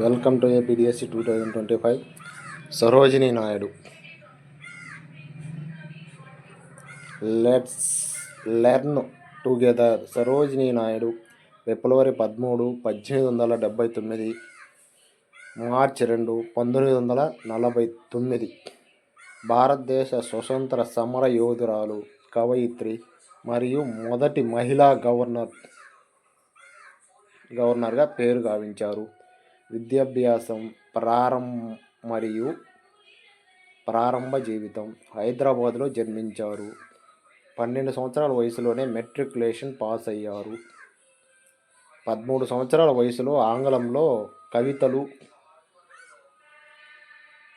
Welcome to APDSC two thousand twenty five Sarojini Naidu. Let's learn together Sarojini Naidu ఫిబ్రవరి పదమూడు పద్దెనిమిది వందల డెబ్భై తొమ్మిది మార్చి రెండు పంతొమ్మిది వందల నలభై తొమ్మిది. భారతదేశ స్వతంత్ర సమర యోధురాలు కవయిత్రి మరియు మొదటి మహిళా గవర్నర్ గవర్నర్గా పేరు గావించారు. విద్యాభ్యాసం ప్రారంభ మరియు ప్రారంభ జీవితం. హైదరాబాద్లో జన్మించారు. పన్నెండు సంవత్సరాల వయసులోనే మెట్రికులేషన్ పాస్ అయ్యారు పదమూడు సంవత్సరాల వయసులో ఆంగ్లంలో కవితలు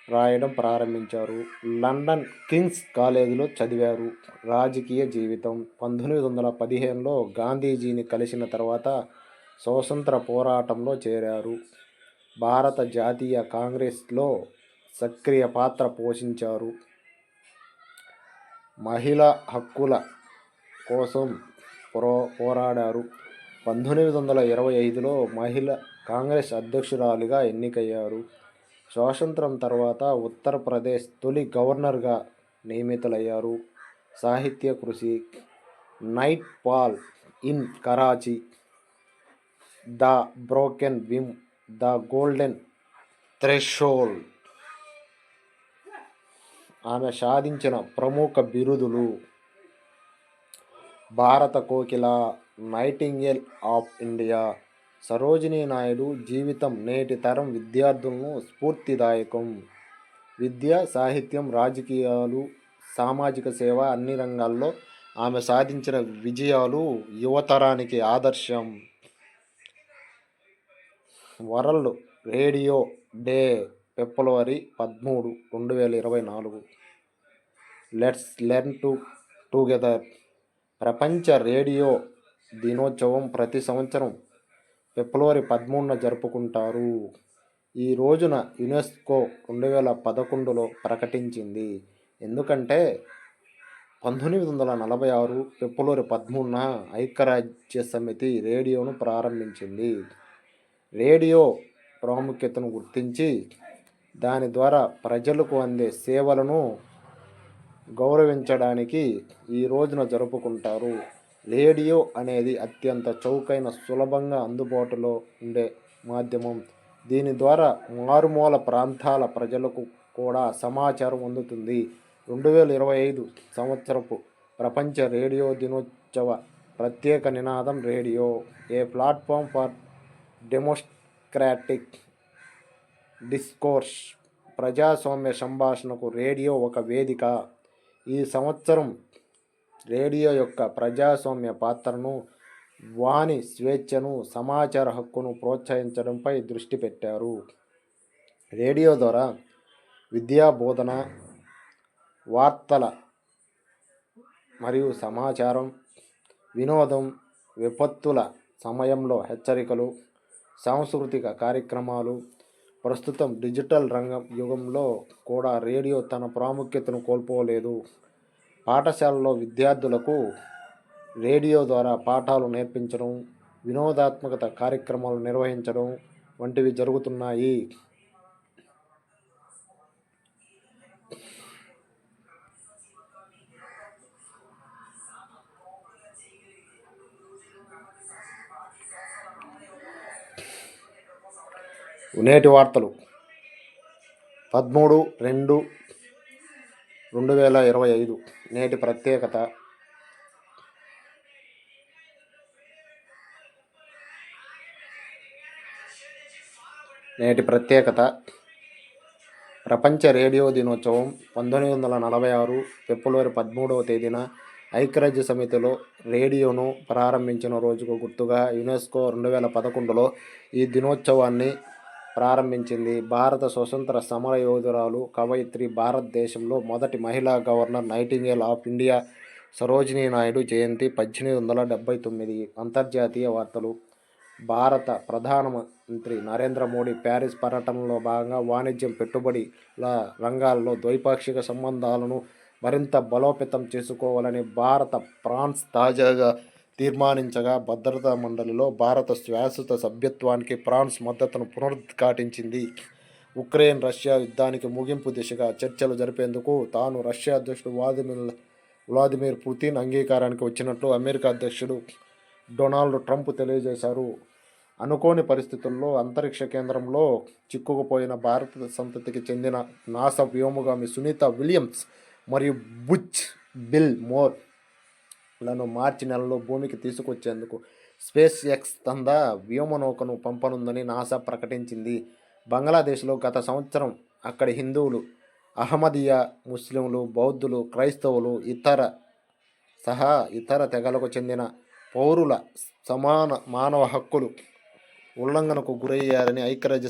రాయడం ప్రారంభించారు. లండన్ కింగ్స్ కాలేజీలో చదివారు. రాజకీయ జీవితం. పంతొమ్మిది వందల పదిహేనులో గాంధీజీని కలిసిన తర్వాత స్వతంత్ర పోరాటంలో చేరారు. భారత జాతీయ కాంగ్రెస్లో సక్రియ పాత్ర పోషించారు. మహిళా హక్కుల కోసం ప్రో పోరాడారు. పంతొమ్మిది వందల ఇరవై ఐదులో మహిళ కాంగ్రెస్ అధ్యక్షురాలిగా ఎన్నికయ్యారు. స్వాతంత్రం తర్వాత ఉత్తరప్రదేశ్ తొలి గవర్నర్గా నియమితులయ్యారు. సాహిత్య కృషి night fall in Karachi the broken wing the golden threshold ఆమె సాధించిన ప్రముఖ బిరుదులు భారత కోకిల nightingale of India Sarojini Naidu జీవితం నేటి తరం విద్యార్థులను స్ఫూర్తిదాయకం. విద్య సాహిత్యం రాజకీయాలు సామాజిక సేవ అన్ని రంగాల్లో ఆమె సాధించిన విజయాలు యువతరానికి ఆదర్శం. వరల్డ్ రేడియో డే ఫిబ్రవరి పదమూడు రెండు వేల ఇరవై నాలుగు. Let's learn to together. ప్రపంచ రేడియో దినోత్సవం ప్రతి సంవత్సరం ఫిబ్రవరి పదమూడున జరుపుకుంటారు. ఈ రోజున యునెస్కో రెండు వేల పదకొండులో ప్రకటించింది. ఎందుకంటే పంతొమ్మిది వందల నలభై ఆరు ఫిబ్రవరి పదమూడున ఐక్యరాజ్య సమితి రేడియోను ప్రారంభించింది. రేడియో ప్రాముఖ్యతను గుర్తించి దాని ద్వారా ప్రజలకు అందే సేవలను గౌరవించడానికి ఈ రోజున జరుపుకుంటారు. రేడియో అనేది అత్యంత చౌకైన సులభంగా అందుబాటులో ఉండే మాధ్యమం. దీని ద్వారా మారుమూల ప్రాంతాల ప్రజలకు కూడా సమాచారం అందుతుంది. రెండు వేల ఇరవై ఐదు సంవత్సరపు ప్రపంచ రేడియో దినోత్సవ ప్రత్యేక నినాదం radio a platform for democratic discourse ప్రజాస్వామ్య సంభాషణకు రేడియో ఒక వేదిక. ఈ సంవత్సరం రేడియో యొక్క ప్రజాస్వామ్య పాత్రను వాణి స్వేచ్ఛను సమాచార హక్కును ప్రోత్సహించడంపై దృష్టి పెట్టారు. రేడియో ద్వారా విద్యా బోధన వార్తల మరియు సమాచారం వినోదం విపత్తుల సమయంలో హెచ్చరికలు సాంస్కృతిక కార్యక్రమాలు ప్రస్తుతం డిజిటల్ రంగం యుగంలో కూడా రేడియో తన ప్రాముఖ్యతను కోల్పోలేదు. పాఠశాలలో విద్యార్థులకు రేడియో ద్వారా పాఠాలు నేర్పించడం వినోదాత్మకత కార్యక్రమాలు నిర్వహించడం వంటివి జరుగుతున్నాయి. నేటి వార్తలు. పదమూడు రెండు రెండు వేల ఇరవై ఐదు నేటి ప్రత్యేకత. నేటి ప్రత్యేకత. ప్రపంచ రేడియో దినోత్సవం పంతొమ్మిది వందల నలభై ఆరు ఫిబ్రవరి పదమూడవ తేదీన ఐక్యరాజ్య సమితిలో రేడియోను ప్రారంభించిన రోజుకు గుర్తుగా యునెస్కో రెండు వేల పదకొండులో ఈ దినోత్సవాన్ని ప్రారంభించింది. భారత స్వతంత్ర సమర యోధురాలు కవయిత్రి భారతదేశంలో మొదటి మహిళా governor nightingale of India Sarojini Naidu జయంతి పద్దెనిమిది వందల డెబ్బై తొమ్మిది. అంతర్జాతీయ వార్తలు. భారత ప్రధానమంత్రి నరేంద్ర మోడీ ప్యారిస్ పర్యటనలో భాగంగా వాణిజ్యం పెట్టుబడిల రంగాల్లో ద్వైపాక్షిక సంబంధాలను మరింత బలోపేతం చేసుకోవాలని భారత ఫ్రాన్స్ తాజాగా తీర్మానించగా భద్రతా మండలిలో భారత శాశ్వత సభ్యత్వానికి ఫ్రాన్స్ మద్దతును పునరుద్ఘాటించింది. ఉక్రెయిన్ రష్యా యుద్ధానికి ముగింపు దిశగా చర్చలు జరిపేందుకు తాను రష్యా అధ్యక్షుడు వ్లాదిమిర్ వ్లాదిమిర్ పుతిన్ అంగీకారానికి వచ్చినట్లు అమెరికా అధ్యక్షుడు డొనాల్డ్ ట్రంప్ తెలియజేశారు. అనుకోని పరిస్థితుల్లో అంతరిక్ష కేంద్రంలో చిక్కుకుపోయిన భారత సంతతికి చెందిన నాసా వ్యోమగామి సునీత విలియమ్స్ మరియు బుచ్ బిల్ మోర్ లను మార్చి నెలలో భూమికి తీసుకొచ్చేందుకు స్పేస్ ఎక్స్ తంద వ్యోమనౌకను పంపనుందని నాసా ప్రకటించింది. బంగ్లాదేశ్లో గత సంవత్సరం అక్కడి హిందువులు అహ్మదియా ముస్లింలు బౌద్ధులు క్రైస్తవులు ఇతర సహా ఇతర తెగలకు చెందిన పౌరుల సమాన మానవ హక్కులు ఉల్లంఘనకు గురయ్యారని ఐక్యరాజ్య